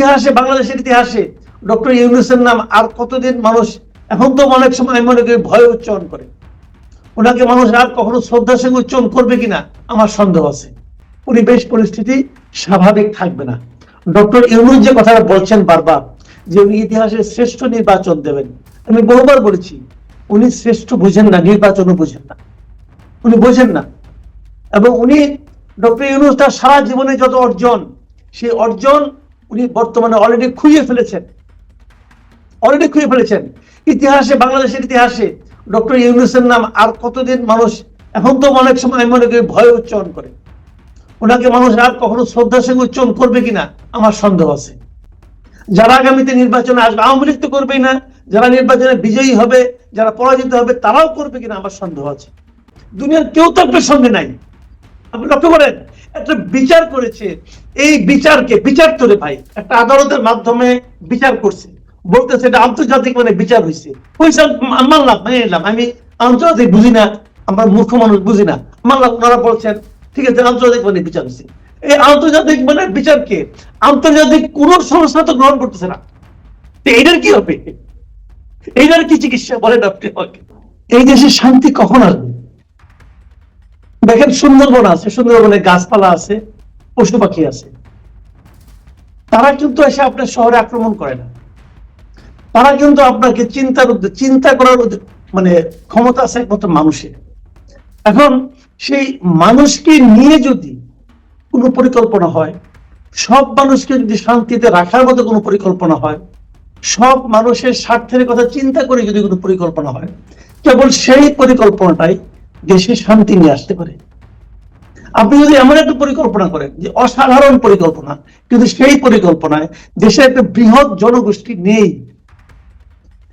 ইতিহাসে, বাংলাদেশের ইতিহাসে ডক্টর ইউনুসের নাম আর কতদিন মানুষ এখন তো অনেক সময় আমি মনে করি ভয় উচ্চারণ করে। ওনাকে মানুষ আর কখনো শ্রদ্ধার সঙ্গে উচ্চারণ করবে কিনা আমার সন্দেহ আছে। পরিবেশ পরিস্থিতি স্বাভাবিক থাকবে না। ডক্টর ইউনুস যে কথাটা বলছেন বারবার, যে উনি ইতিহাসের শ্রেষ্ঠ নির্বাচন দেবেন, আমি বহুবার বলেছি, উনি শ্রেষ্ঠ বুঝেন না, নির্বাচনও বুঝেন না। উনি বোঝেন না। এবং উনি, ডক্টর ইউনুস তার সারা জীবনে যত অর্জন, সেই অর্জন উনি বর্তমানে অলরেডি খুঁজে ফেলেছেন। অলরেডি খুঁজে ফেলেছেন। ইতিহাসে, বাংলাদেশের ইতিহাসে ডক্টর ইউনুসের নাম আর কতদিন মানুষ এখন তো অনেক সময় আমি মনে করি ভয় উচ্চারণ করে। ওনাকে মানুষ আর কখনো শ্রদ্ধার সঙ্গে উচ্চারণ করবে কিনা আমার সন্দেহ আছে। যারা আগামীতে নির্বাচনে আসবে, আওয়ামী লীগ তো করবেই না। যারা নির্বাচনে বিজয়ী হবে, যারা পরাজিত হবে, তারাও করবে কিনা আমার সন্দেহ আছে। দুনিয়ার কেউ তো আপনার সঙ্গে নাই। আপনি লক্ষ্য করেন একটা বিচার করেছে। এই বিচারকে, বিচার তোরে ভাই। একটা আদালতের মাধ্যমে বিচার করছে। বলতেছে এটা আন্তর্জাতিক মানে বিচার হয়েছে পয়সা মানলাম, মেনে নিলাম। আমি আন্তর্জাতিক বুঝি না, আমার মূর্খ মানুষ বুঝি না। মানলাম ওনারা বলছেন, ঠিক আছে, আন্তর্জাতিক মানে বিচার হয়েছে এই আন্তর্জাতিক মানে বিচারকে আন্তর্জাতিক কোন সংস্থা তো গ্রহণ করতেছে না। এইটার কি হবে? এইটার কি চিকিৎসা বলেন আপনি আমাকে? এই দেশে শান্তি কখন আসবে? দেখেন সুন্দরবন আছে, সুন্দরবনে গাছপালা আছে, পশু পাখি আছে। তারা কিন্তু এসে আপনার শহরে আক্রমণ করে না। তারা কিন্তু আপনাকে চিন্তার চিন্তা করার মানে ক্ষমতা আছে একমাত্র মানুষের। এখন সেই মানুষকে নিয়ে যদি কোনো পরিকল্পনা হয়, সব মানুষকে যদি শান্তিতে রাখার মতো কোনো পরিকল্পনা হয়, সব মানুষের স্বার্থের কথা চিন্তা করে যদি কোনো পরিকল্পনা হয়, কেবল সেই পরিকল্পনাটাই দেশে শান্তি নিয়ে আসতে পারে। আপনি যদি এমন একটা পরিকল্পনা করেন যে অসাধারণ পরিকল্পনা, কিন্তু সেই পরিকল্পনায় দেশে একটা বৃহৎ জনগোষ্ঠী নেই,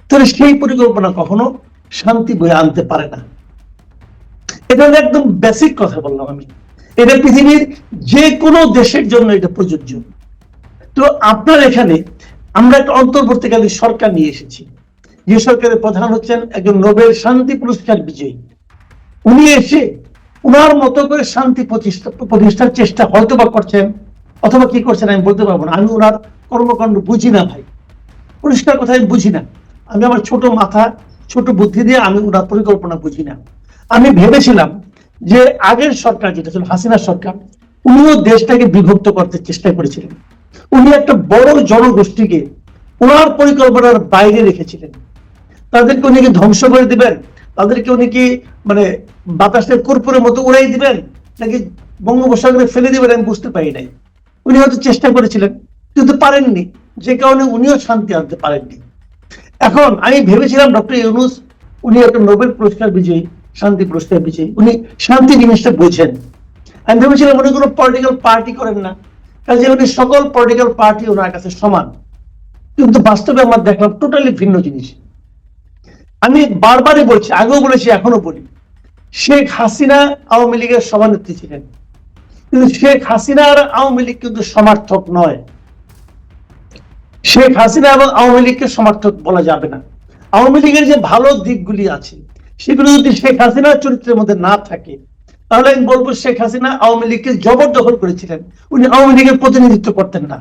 তাহলে সেই পরিকল্পনা কখনো শান্তি বয়ে আনতে পারে না। এটা একদম বেসিক কথা বললাম আমি। এটা পৃথিবীর যে কোনো দেশের জন্য এটা প্রযোজ্য। তো আপনার এখানে আমরা একটা অন্তর্বর্তীকালীন সরকার নিয়ে এসেছি। যে সরকারের প্রধান হচ্ছেন একজন নোবেল শান্তি পুরস্কার বিজয়ী। উনি এসে উনার মতো করে শান্তি প্রতিষ্ঠা প্রতিষ্ঠার চেষ্টা হয়তো বা করছেন, অথবা কি করছেন আমি বলতে পারব না। আমি ওনার কর্মকাণ্ড বুঝি না ভাই। পরিষ্কার কথা আমি বুঝি না। আমি আমার ছোট মাথা, ছোট বুদ্ধি দিয়ে আমি ওনার পরিকল্পনা বুঝি না। আমি ভেবেছিলাম যে আগের সরকার যেটা ছিল হাসিনা সরকার, উনিও দেশটাকে বিভক্ত করতে চেষ্টা করেছিলেন। উনি একটা বড় জনগোষ্ঠীকে ওনার পরিকল্পনার বাইরে রেখেছিলেন। তাদেরকে উনি ধ্বংস করে দিবেন? তাদেরকে উনি কি মানে বাতাসের কর্পূরের মতো উড়াই দিবেন, নাকি বঙ্গোপসাগরে ফেলে দিবেন আমি বুঝতে পারি নাই। উনি হয়তো চেষ্টা করেছিলেন, কিন্তু পারেননি। যে কারণে উনিও শান্তি আনতে পারেননি। এখন আমি ভেবেছিলাম ডক্টর ইউনুস, উনি একটা নোবেল পুরস্কার বিজয়ী, শান্তি পুরস্কার বিজয়ী, উনি শান্তি জিনিসটা বোঝেন। আমি ভেবেছিলাম উনি কোনো পলিটিক্যাল পার্টি করেন না। কাজে উনি সকল পলিটিক্যাল পার্টি ওনার কাছে সমান। কিন্তু বাস্তবে আমার দেখলাম টোটালি ভিন্ন জিনিস। আমি বারবারই বলছি, আগেও বলেছি এখনও বলি। শেখ হাসিনা আওয়ামী লীগের সভানেত্রী ছিলেন। কিন্তু শেখ হাসিনা আর আওয়ামী লীগ কিন্তু সমর্থক নয়। শেখ হাসিনা এবং আওয়ামী লীগকে সমর্থক বলা যাবে না। আওয়ামী লীগের যে ভালো দিকগুলি আছে, সেগুলো যদি শেখ হাসিনার চরিত্রের মধ্যে না থাকে, তাহলে আমি বলব শেখ হাসিনা আওয়ামী লীগকে জবরদখল করেছিলেন। উনি আওয়ামী লীগের প্রতিনিধিত্ব করতেন না।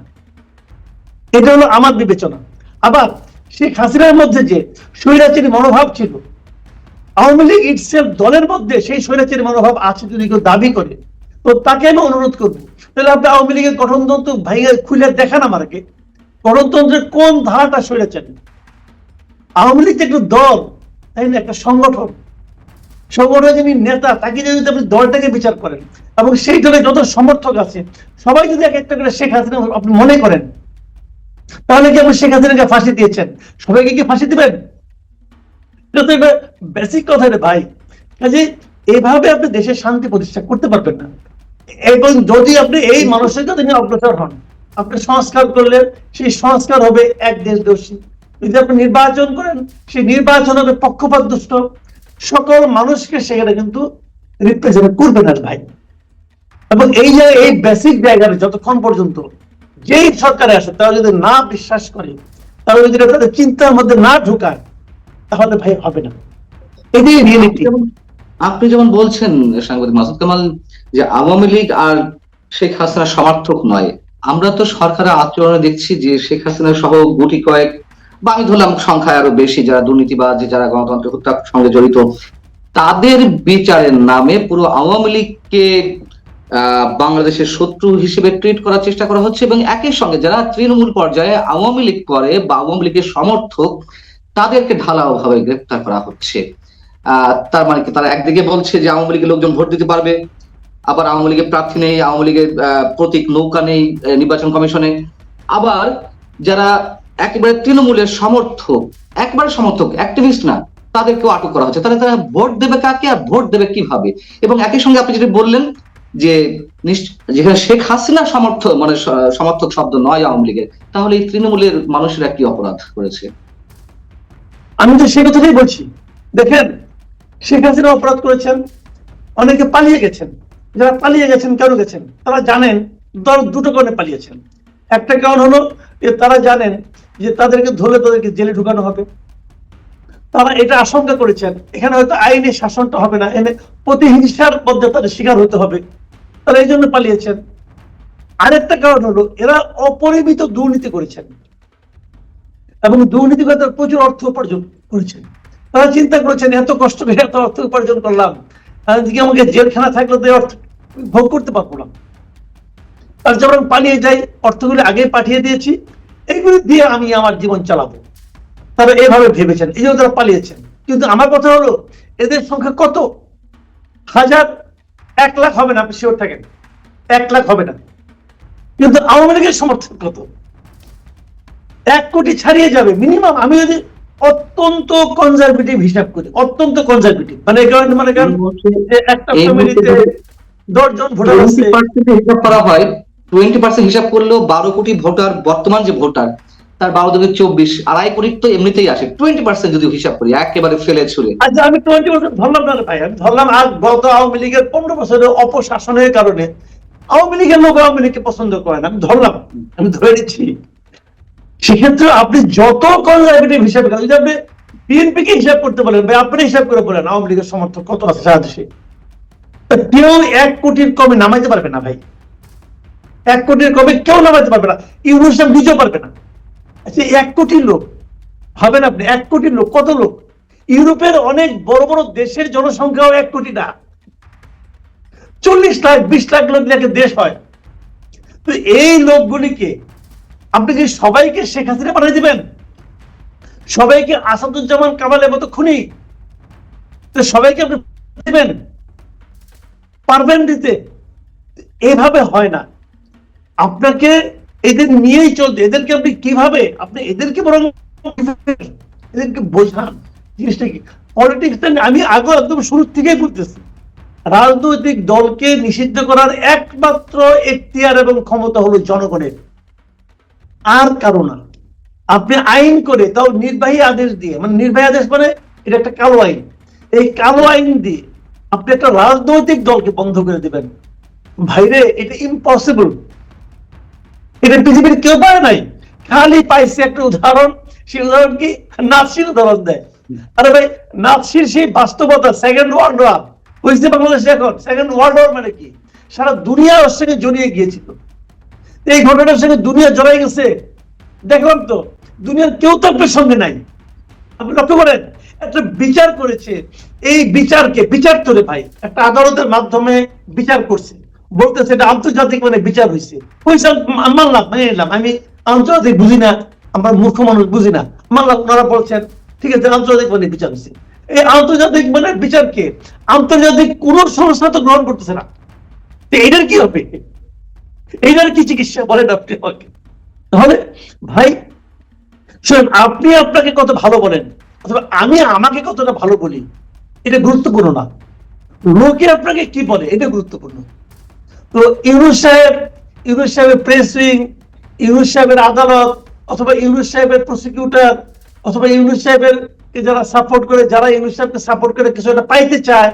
এটা হলো আমার বিবেচনা। আবার শেখ হাসিনার মধ্যে যে স্বৈরাচারী মনোভাব ছিল, আওয়ামী লীগ ইটসেলফ দলের মধ্যে সেই স্বৈরাচারী মনোভাব আছে যদি কেউ দাবি করে, তো তাকে আমি অনুরোধ করব, তাহলে আপনি আওয়ামী লীগের গঠনতন্ত্র ভাইয়া খুলে দেখান আমাকে গণতন্ত্রের কোন ধারাটা স্বৈরাচারী? আওয়ামী লীগ একটা দল, তাই না? একটা সংগঠন। সংগঠনের যিনি নেতা, তাকে যদি আপনি দলটাকে বিচার করেন, এবং সেই দলে যত সমর্থক আছে, সবাই যদি এক একটা করে শেখ হাসিনা আপনি মনে করেন তাহলে কি আপনি শেখ হাসিনাকে ফাঁসি দিয়েছেন? সবাইকে কি ফাঁসি দিবেন? বেসিক কথা রে ভাই। কাজে এইভাবে আপনি দেশের শান্তি প্রতিষ্ঠা করতে পারবেন না। এবং যদি আপনি এই মানসিকতা নিয়ে অগ্রসর হন আপনি সংস্কার করলে সেই সংস্কার হবে এক দেশ দোষী যদি আপনি নির্বাচন করেন, সেই নির্বাচন হবে পক্ষপাত দুষ্ট। সকল মানুষকে সেখানে কিন্তু রিপ্রেজেন্ট করবে না ভাই। এবং এই যে এই বেসিক জায়গাটা যতক্ষণ পর্যন্ত যেই সরকারে আসে তারা যদি না বিশ্বাস করে, তারা যদি তাদের চিন্তার মধ্যে না ঢুকায়, তাহলে ভাই হবে না। এটাই রিয়েলিটি আপনি যেমন বলছেন, সাংবাদিক মাসুদ কামাল, যে আওয়ামী লীগ আর শেখ হাসিনা সমর্থক নয়। আমরা তো সরকারের আচরণে দেখছি যে শেখ হাসিনা সহ গুটি কয়েক, বা আমি ধরলাম সংখ্যায় আরও বেশি যারা দুর্নীতিবাজ যারা গণতন্ত্র হত্যার সঙ্গে জড়িত, তাদের বিচারের নামে পুরো আওয়ামী লীগকে বাংলাদেশের শত্রু হিসেবে ট্রিট করার চেষ্টা করা হচ্ছে এবং একই সঙ্গে যারা তৃণমূল পর্যায়ে আওয়ামী লীগ করে বা আওয়ামী লীগের সমর্থক, তাদেরকে ঢালাও ভাবে গ্রেপ্তার করা হচ্ছে। তার মানে কি? তারা একদিকে বলছে যে আওয়ামী লীগের লোকজন ভোট দিতে পারবে, আবার আওয়ামী লীগের প্রার্থী নেই, আওয়ামী লীগের প্রতীক নৌকা নেই নির্বাচন কমিশনে। আবার যারা একেবারে তৃণমূলের সমর্থক, একবারে সমর্থক অ্যাক্টিভিস্ট না, তাদেরকেও আটক করা হচ্ছে। তাহলে তারা ভোট দেবে কাকে আর ভোট দেবে কীভাবে? এবং একই সঙ্গে আপনি যেটা বললেন যে যেখানে শেখ হাসিনা সমর্থক মানে সমর্থক শব্দ নয় আওয়ামী লীগের, তাহলে এই তৃণমূলের মানুষেরা কি অপরাধ করেছে? আমি তো সে কথাটাই বলছি। দেখেন, শেখ হাসিনা অপরাধ করেছেন, অনেকে পালিয়ে গেছেন। যারা পালিয়ে গেছেন, কেন গেছেন? তারা জানেন, দল দুটো কারণে পালিয়েছেন। একটা কারণ হলো যে তারা জানেন যে তাদেরকে ধরে তাদেরকে জেলে ঢুকানো হবে। তারা এটা আশঙ্কা করেছেন। এখানে হয়তো আইনের শাসনটা হবে না, এনে প্রতিহিংসার মধ্যে তাদের শিকার হতে হবে। তারা এই জন্য পালিয়েছেন। আরেকটা কারণ হলো, এরা অপরিমিত দুর্নীতি করেছেন। এবং দুর্নীতি করে তারা প্রচুর অর্থ উপার্জন করেছেন। তারা চিন্তা করেছেন, এত কষ্ট করে এত অর্থ উপার্জন করলাম আর আমাকে জেলখানা থাকলে তো অর্থ ভোগ করতে পারব না। তার যখন পালিয়ে যাই, অর্থগুলো আগে পাঠিয়ে দিয়েছি এইগুলি দিয়ে আমি আমার জীবন চালাবো। তারা এভাবে ভেবেছেন, এই জন্য তারা পালিয়েছেন। কিন্তু আমার কথা হলো, এদের সংখ্যা কত? হাজার এক লাখ হবে না আপনি শিওর থাকেন। এক লাখ হবে না। কিন্তু আওয়ামী লীগের সমর্থন কত? এক কোটি ছাড়িয়ে যাবে মিনিমাম আমি যদি অত্যন্ত কনজারভেটিভ হিসাব করি অত্যন্ত কনজারভেটিভ মানে কারণে মানে কারণ একটা ফ্যামিলিতে দশজন ভোটার আছে। হিসাব করা হয় টোয়েন্টি পার্সেন্ট হিসাব করলেও বারো কোটি ভোটার বর্তমান যে ভোটার তার বারো থেকে চব্বিশ আড়াই কোটি তো এমনিতেই আসে। টোয়েন্টি পার্সেন্ট যদি হিসাব করি একেবারে ফেলে ছুড়ে। আচ্ছা আমি টোয়েন্টি পার্সেন্ট ধরলাম না ভাই আমি ধরলাম আজ গত আওয়ামী লীগের পনেরো বছরের অপশাসনের কারণে। আওয়ামী লীগের লোক আওয়ামী লীগকে পছন্দ করে না আমি ধরলাম আমি ধরে নিচ্ছি। সেক্ষেত্রে আপনি যত কনজারভেটিভ হিসাবে করেন, যদি আপনি বিএনপি কে হিসাব করতে বলেন ভাই আপনি হিসাব করে বলেন আওয়ামী লীগের সমর্থক কত আছে সারা দেশে? কেউ এক কোটির কমে নামাইতে পারবে না ভাই। এক কোটির কমে কেউ নামাইতে পারবে না। ইউনিসেফ নিজেও পারবে না। আচ্ছা এক কোটি লোক। ভাবেন আপনি, এক কোটি লোক, কত লোক? ইউরোপের অনেক বড় বড় দেশের জনসংখ্যাও এক কোটি না। চল্লিশ লাখ, বিশ লাখ লোক একটা দেশ হয়। তো এই লোকগুলিকে আপনি কি সবাইকে শেখ হাসিনা পাঠিয়ে দিবেন? সবাইকে আসাদুজ্জামান কামালের মতো খুনি? তো সবাইকে আপনি দিবেন? পারবেন দিতে? এভাবে হয় না। আপনাকে এদের নিয়েই চলতে এদেরকে আপনি কীভাবে, আপনি এদেরকে বরং এদেরকে বোঝান জিনিসটা কি? পলিটিক্স আমি আগে একদম শুরু থেকেই বলতেছি। রাজনৈতিক দলকে নিষিদ্ধ করার একমাত্র এখতিয়ার এবং ক্ষমতা হলো জনগণের। আর কারও না। আপনি আইন করে তাও নির্বাহী আদেশ দিয়ে মানে নির্বাহী আদেশ মানে এটা একটা কালো আইন। এই কালো আইন দিয়ে আপনি একটা রাজনৈতিক দলকে বন্ধ করে দিবেন। ভাইরে, এটা ইম্পসিবল এটা পৃথিবীর কেউ পায় নাই। খালি পাইছে একটা উদাহরণ, সেই উদাহরণ কি? নাৎসির উদাহরণ দেয়। আরে ভাই, নাৎসির সেই বাস্তবতা সেকেন্ড ওয়ার্ল্ড ওয়ার হয়েছে বাংলাদেশে এখন? সেকেন্ড ওয়ার্ল্ড ওয়ার মানে কি? সারা দুনিয়া ওর সঙ্গে জড়িয়ে গিয়েছিল। এই ঘটনার সঙ্গে দুনিয়া জড়াই গেছে। দেখলাম তো, দুনিয়ার কেউ তো আপনার সঙ্গে নাই। আপনি লক্ষ্য করেন, একটা বিচার করেছে। এই বিচারকে, বিচার করে ভাই, একটা আদালতের মাধ্যমে বিচার করছে। বলতেছে এটা আন্তর্জাতিক মানে বিচার হয়েছে আমি মানলাম মেনে নিলাম। আমি আন্তর্জাতিক বুঝি না, আমার মূর্খ মানুষ বুঝি না। মানলাম ওনারা বলছেন, ঠিক আছে, আন্তর্জাতিক মানে বিচার হয়েছে এই আন্তর্জাতিক মানে বিচারকে আন্তর্জাতিক কোন সংস্থা তো গ্রহণ করতেছে না। তো এটার কি হবে? এইটার কি চিকিৎসা বলেন আপনি আমাকে? তাহলে, ভাই, শুনুন, আপনি আপনাকে কত ভালো বলেন, অথবা আমি আমাকে কতটা ভালো বলি, এটা গুরুত্বপূর্ণ না। লোকে আপনাকে কি বলে, এটা গুরুত্বপূর্ণ। তো ইউনুস সাহেব, ইউনুস সাহেবের প্রেস উইং ইউনুস সাহেবের আদালত, অথবা ইউনুস সাহেবের প্রসিকিউটর অথবা ইউনুস সাহেবের যারা সাপোর্ট করে, যারা ইউনুস সাহেবকে সাপোর্ট করে কিছু একটা পাইতে চায়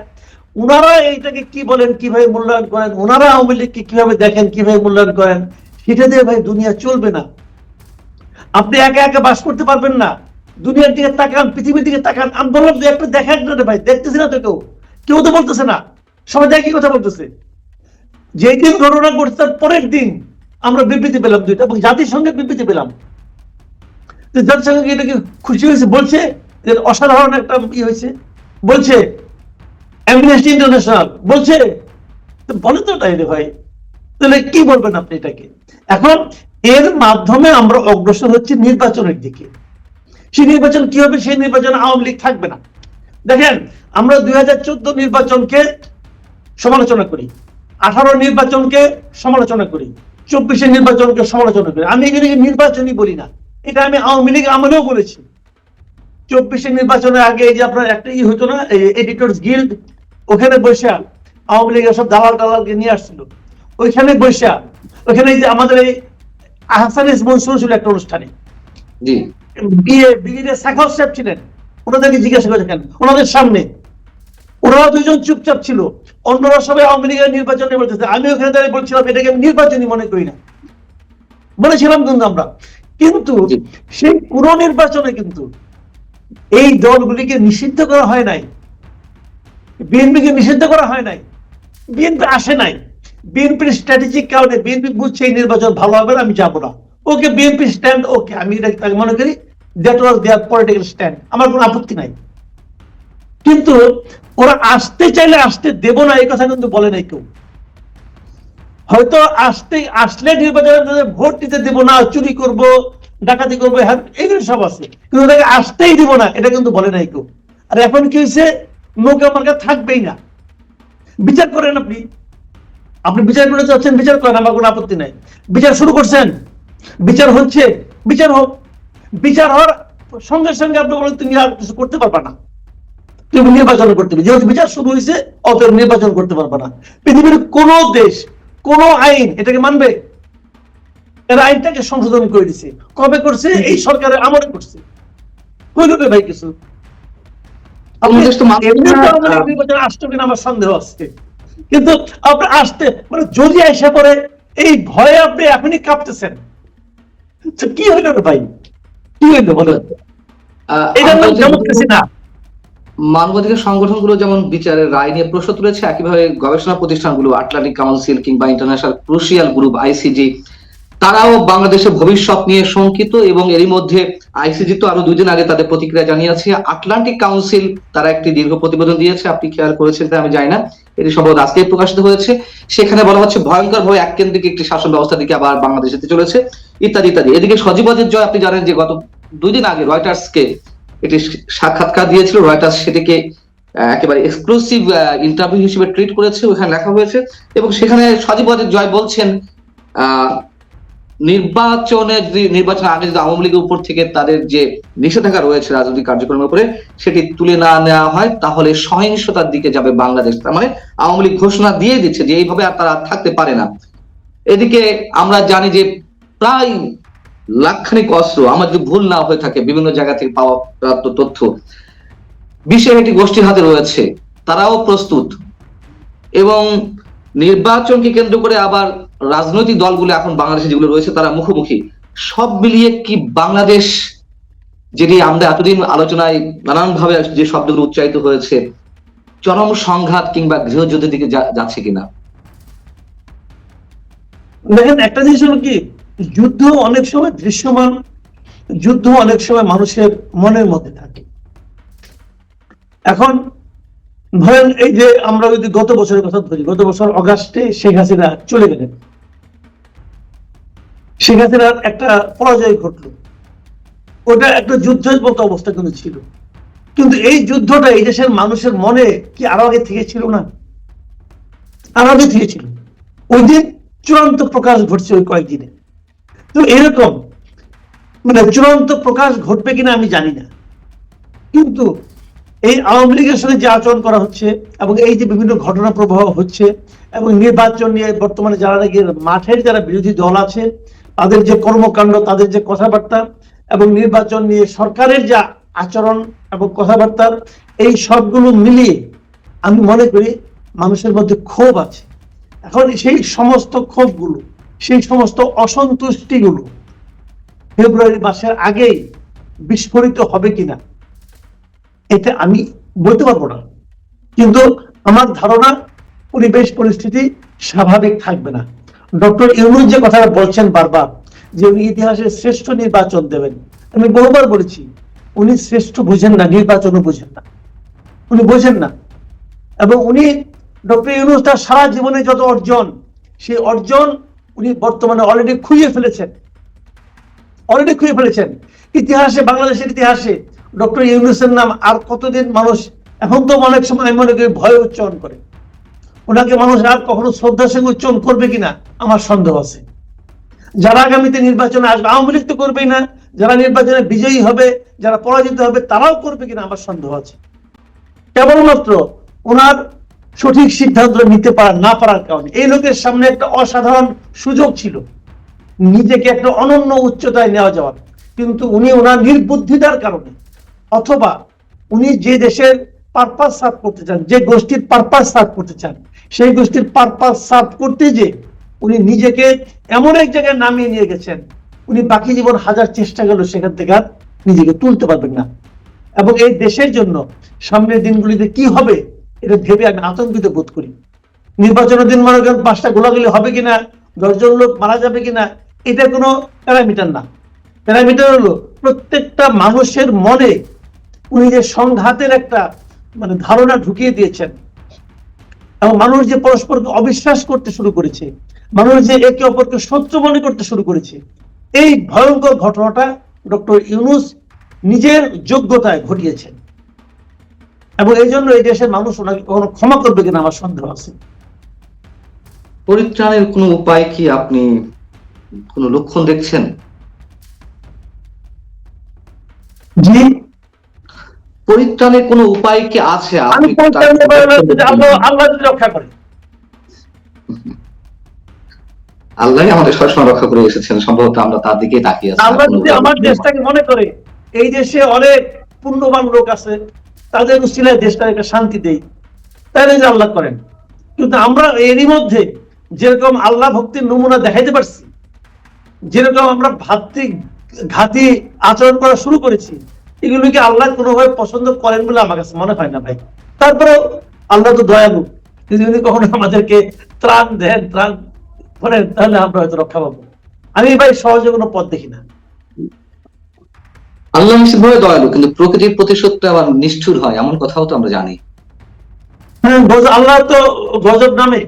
ওনারা এইটাকে কি বলেন, কীভাবে মূল্যায়ন করেন ওনারা আওয়ামী লীগকে কীভাবে দেখেন, কীভাবে মূল্যায়ন করেন, সেটা দিয়ে ভাই দুনিয়া চলবে না। আপনি একা একা বাস করতে পারবেন না। দুনিয়ার দিকে তাকান, পৃথিবীর দিকে তাকান আমি বললাম যে দেখান না ভাই, দেখতেছি না তো কেউ। কেউ তো বলতেছে না। সবাই একই কথা বলতেছে। যেই দিন ঘটনা ঘটছে তার পরের দিন আমরা বিবৃতি পেলাম দুইটা এবং জাতিসংঘের বিবৃতি পেলাম। জাতিসংঘ খুশি হয়েছে, বলছে যে অসাধারণ একটা ই হয়েছে। বলছে অ্যামনেস্টি ইন্টারন্যাশনাল বলছে, তো তাই ভাই, তাহলে কি বলবেন আপনি এটাকে? এখন এর মাধ্যমে আমরা অগ্রসর হচ্ছি নির্বাচনের দিকে। সেই নির্বাচন কি হবে? সেই নির্বাচন আওয়ামী লীগ থাকবে না। দেখেন, আমরা দুই হাজার চোদ্দ নির্বাচনকে সমালোচনা করি। আঠারো নির্বাচনকে সমালোচনা করি চব্বিশের নির্বাচনকে সমালোচনা করি। আমি এখানে নির্বাচনই বলি না। এটা আমি আওয়ামী লীগ আমলেও বলেছি। চব্বিশের নির্বাচনের আগে এই যে আপনার একটা ই হতো না এডিটর্স গিল্ড ওখানে বসে আওয়ামী লীগের সব দালাল টালালকে নিয়ে আসছিল। ওইখানে বসে ওখানে যে আমাদের এই আহসানিস মনসুর ছিল একটা অনুষ্ঠানে। বিয়ে বিয়ে সাইকল সাহেব ছিলেন ওনাদেরকে জিজ্ঞাসা করেছে কেন? ওনাদের সামনে। ওনারা দুজন চুপচাপ ছিল। অন্যরা সবাই আওয়ামী লীগের নির্বাচনে বলতেছে। আমি ওখানে দাঁড়িয়ে বলছিলাম এটাকে আমি নির্বাচনই মনে করি না। বলেছিলাম কিন্তু আমরা। কিন্তু সেই পুরো নির্বাচনে কিন্তু এই দলগুলিকে নিষিদ্ধ করা হয় নাই। বিএনপিকে নিষিদ্ধ করা হয় নাই। বিএনপি আসে নাই। বিএনপির স্ট্র্যাটেজিক কারণে বিএনপি বুঝছে এই নির্বাচন ভালো হবে না আমি যাব না। ওকে বিএনপি স্ট্যান্ড ওকে আমি তাকে মনে করি that was their political stand আমার কোনো আপত্তি নাই। কিন্তু ওরা আসতে চাইলে আসতে দেব না, এই কথা কিন্তু বলে নাই কেউ। হয়তো আসতে, আসলে নির্বাচনে ভোট দিতে দেব না, চুরি করব, ডাকাতি করব হ্যাঁ এগুলো সব আছে। কিন্তু ওটাকে আসতেই দিব না, এটা কিন্তু বলে নাই কেউ। আর এখন কি হয়েছে? নৌকা মার্কা থাকবেই না। বিচার করেন আপনি। আপনি বিচার করে চাচ্ছেন, বিচার করেন, আমার কোনো আপত্তি নাই। বিচার শুরু করছেন। বিচার হচ্ছে, বিচার হোক। বিচার হওয়ার সঙ্গে সঙ্গে আপনি বলেন, তুমি আর কিছু করতে পারবা না। তুমি নির্বাচন করতে হবে যেহেতু বিচার শুরু হয়েছে অতএব নির্বাচন করতে পারবা না। পৃথিবীর কোন দেশ কোন আইন এটাকে মানবে? এরা আইনটাকে সংশোধন করে দিছে। কবে করছে? এই সরকারের আমলে করছে। হইল রে ভাই কিছু। নির্বাচন আসতো কিনা আমার সন্দেহ আছে। কিন্তু আপনি আসতে মানে যদি আইসা পরে এই ভয়ে আপনি এখনই কাঁপতেছেন। কি হইল রে ভাই? কি হইল বলেন? নাম ডেমোক্রেসি না মানবাধিকার সংগঠনগুলো যেমন বিচারের রায় নিয়ে প্রশ্ন তুলেছে, একইভাবে গবেষণা প্রতিষ্ঠানগুলো আটলান্টিক কাউন্সিল কিংবা ইন্টারন্যাশনাল ক্রুশিয়াল গ্রুপ আইসিজি তারাও বাংলাদেশের ভবিষ্যৎ নিয়ে শঙ্কিত এবং এরই মধ্যে আইসিজি তো আরও দুদিন আগে তাদের প্রতিক্রিয়া জানিয়েছে। আটলান্টিক কাউন্সিল তারা একটি দীর্ঘ প্রতিবেদন দিয়েছে, আপনি খেয়াল করেছেন আমি জানি না। এটি সম্ভবত আজকে প্রকাশিত হয়েছে। সেখানে বলা হচ্ছে ভয়ঙ্কর ভাবে এককেন্দ্রিক একটি শাসন ব্যবস্থা দিকে আবার বাংলাদেশ চলেছে, ইত্যাদি ইত্যাদি। এদিকে সজীবদের জয়, আপনি জানেন যে গত দুই দিন আগে রয়টার্সকে একটি সাক্ষাৎকার দিয়েছিল রয়টার্স সেটিকে একেবারে এক্সক্লুসিভ ইন্টারভিউ হিসেবে ট্রিট করেছে, ওখানে লেখা হয়েছে এবং সেখানে সজীবদের জয় বলছেন নির্বাচনে যদি নির্বাচনের আগে যদি আওয়ামী লীগের উপর থেকে তাদের যে নিষেধাজ্ঞা রয়েছে রাজনৈতিক কার্যক্রমের উপরে, সেটি তুলে না নেওয়া হয়, তাহলে সহিংসতার দিকে যাবে বাংলাদেশ। তার মানে আওয়ামী লীগ ঘোষণা দিয়ে দিচ্ছে যে এইভাবে আর তারা থাকতে পারে না। এদিকে আমরা জানি যে প্রায় লাখখানিক অস্ত্র, আমার যদি ভুল না হয়ে থাকে, বিভিন্ন জায়গা থেকে পাওয়া প্রাপ্ত তথ্য। বিশ্বের একটি গোষ্ঠীর হাতে রয়েছে, তারাও প্রস্তুত। এবং নির্বাচনকে কেন্দ্র করে আবার রাজনৈতিক দলগুলো এখন বাংলাদেশে যেগুলো রয়েছে, তারা মুখোমুখি। সব মিলিয়ে কি বাংলাদেশ, যেটি আমরা এতদিন আলোচনায় নানান ভাবে যে শব্দগুলো উচ্চারিত হয়েছে, চরম সংঘাত কিংবা গৃহযুদ্ধের দিকে যাচ্ছে কিনা? দেখেন, একটা জিনিস হলো কি যুদ্ধ অনেক সময় দৃশ্যমান, যুদ্ধ অনেক সময় মানুষের মনের মধ্যে থাকে। এখন ধরেন এই যে আমরা যদি গত বছরের কথা ধরি, গত বছর অগাস্টে শেখ হাসিনা চলে গেলেন। শেখ হাসিনার একটা পরাজয় ঘটলো। ওটা একটা যুদ্ধের মতো অবস্থা কিন্তু ছিল। কিন্তু এই যুদ্ধটা এই দেশের মানুষের মনে কি আরও আগে থেকে ছিল না? আরও আগে থেকে ছিল। ওই দিন চূড়ান্ত প্রকাশ ঘটছে ওই কয়েকদিনে। তো এরকম মানে চূড়ান্ত প্রকাশ ঘটবে কিনা আমি জানি না। কিন্তু এই আওয়ামী লীগের সঙ্গে যে আচরণ করা হচ্ছে এবং এই যে বিভিন্ন ঘটনা প্রবাহ হচ্ছে এবং নির্বাচন নিয়ে বর্তমানে যারা নাকি মাঠের যারা বিরোধী দল আছে, তাদের যে কর্মকাণ্ড, তাদের যে কথাবার্তা এবং নির্বাচন নিয়ে সরকারের যে আচরণ এবং কথাবার্তা, এই সবগুলো মিলিয়ে আমি মনে করি মানুষের মধ্যে ক্ষোভ আছে। এখন সেই সমস্ত ক্ষোভগুলো সেই সমস্ত অসন্তুষ্টিগুলো ফেব্রুয়ারি মাসের আগেই বিস্ফোরিত হবে কিনা, এটা আমি বলতে পারব না। কিন্তু আমার ধারণা, পরিবেশ পরিস্থিতি স্বাভাবিক থাকবে না। ডক্টর ইউনুস যে কথাটা বলছেন বারবার, যে উনি ইতিহাসের শ্রেষ্ঠ নির্বাচন দেবেন, আমি বহুবার বলেছি, উনি শ্রেষ্ঠ বুঝেন না, নির্বাচনও বুঝেন না। উনি বোঝেন না। এবং উনি, ডক্টর ইউনুস তার সারা জীবনে যত অর্জন, সেই অর্জন উনি বর্তমানে অলরেডি খুঁজে ফেলেছেন। অলরেডি খুঁজে ফেলেছেন। ইতিহাসে, বাংলাদেশের ইতিহাসে ডক্টর ইউনুসের নাম আর কতদিন মানুষ এখন তো অনেক সময় আমি মনে করি ভয় উচ্চারণ করে। ওনাকে মানুষ আর কখনো শ্রদ্ধার সঙ্গে উচ্চারণ করবে কিনা আমার সন্দেহ আছে। যারা আগামীতে নির্বাচনে আসবে, আওয়ামী লীগ তো করবেই না। যারা নির্বাচনে বিজয়ী হবে, যারা পরাজিত হবে, তারাও করবে কিনা আমার সন্দেহ আছে। কেবলমাত্র ওনার সঠিক সিদ্ধান্ত নিতে পারা না পারার কারণে। এই লোকের সামনে একটা অসাধারণ সুযোগ ছিল। নিজেকে একটা অনন্য উচ্চতায় নেওয়া যাওয়ার। কিন্তু উনি ওনার নির্বুদ্ধিতার কারণে, অথবা উনি যে দেশের পারপাস সার্ভ করতে চান, যে গোষ্ঠীর পারপাস সার্ভ করতে চান, সেই গোষ্ঠীর পারপাস সার্ভ করতে যে উনি নিজেকে এমন এক জায়গায় নামিয়ে নিয়ে গেছেন, উনি বাকি জীবন হাজার চেষ্টা গেল সেখান থেকে আর নিজেকে তুলতে পারবেন না। এবং এই দেশের জন্য সামনের দিনগুলিতে কি হবে এটা ভেবে আমি আতঙ্কিত বোধ করি। নির্বাচনের দিন মনে করেন পাঁচটা গোলাগুলি হবে কিনা, দশজন লোক মারা যাবে কিনা, এটা কোনো প্যারামিটার না। প্যারামিটার হলো প্রত্যেকটা মানুষের মনে উনি যে সংঘাতের একটা মানে ধারণা ঢুকিয়ে দিয়েছেন। এবং মানুষ যে পরস্পরকে অবিশ্বাস করতে শুরু করেছে, মানুষ যে একে অপরকে শত্রু মনে করতে শুরু করেছে, এই ভয়ঙ্কর ঘটনাটা ডক্টর ইউনুস নিজের যোগ্যতায় ঘটিয়েছেন। এবং এই জন্য এই দেশের মানুষ ওনাকে কখনো ক্ষমা করবে কিনা আমার সন্দেহ আছে। পরিত্রাণের কোনো উপায় কি আপনি কোনো লক্ষণ দেখছেন? জি। পরিত্রাণের কোনো উপায় কি আছে আমি আল্লাহ যদি রক্ষা করে। আল্লাহই আমাদের সবসময় রক্ষা করে এসেছেন সম্ভবত আমরা তার দিকেই তাকিয়ে আছি আল্লাহ যদি আমার দেশটাকে মনে করে এই দেশে অনেক পুণ্যবান লোক আছে তাদের উচিলায় দেশটাকে একটা শান্তি দেই। তাহলে যে আল্লাহ করেন। কিন্তু আমরা এরই মধ্যে যেরকম আল্লাহ ভক্তির নমুনা দেখাইতে পারছি, যেরকম আমরা ভাতৃ ঘাতি আচরণ করা শুরু করেছি এগুলোকে আল্লাহ কোনোভাবে পছন্দ করেন বলে আমার কাছে মনে হয় না ভাই। তারপরেও আল্লাহ তো দয়ালু। যদি কখনো আমাদেরকে ত্রাণ দেন, ত্রাণ করেন, তাহলে আমরা হয়তো রক্ষা পাবো। আমি ভাই সহজে কোনো পথ দেখি না। আল্লাহ নিশ্চিতভাবে দয়ালু, কিন্তু প্রকৃতির প্রতিশোধ তো আবার নিষ্ঠুর হয়, এমন কথাও তো আমরা জানি। হ্যাঁ আল্লাহ তো গজব নামে।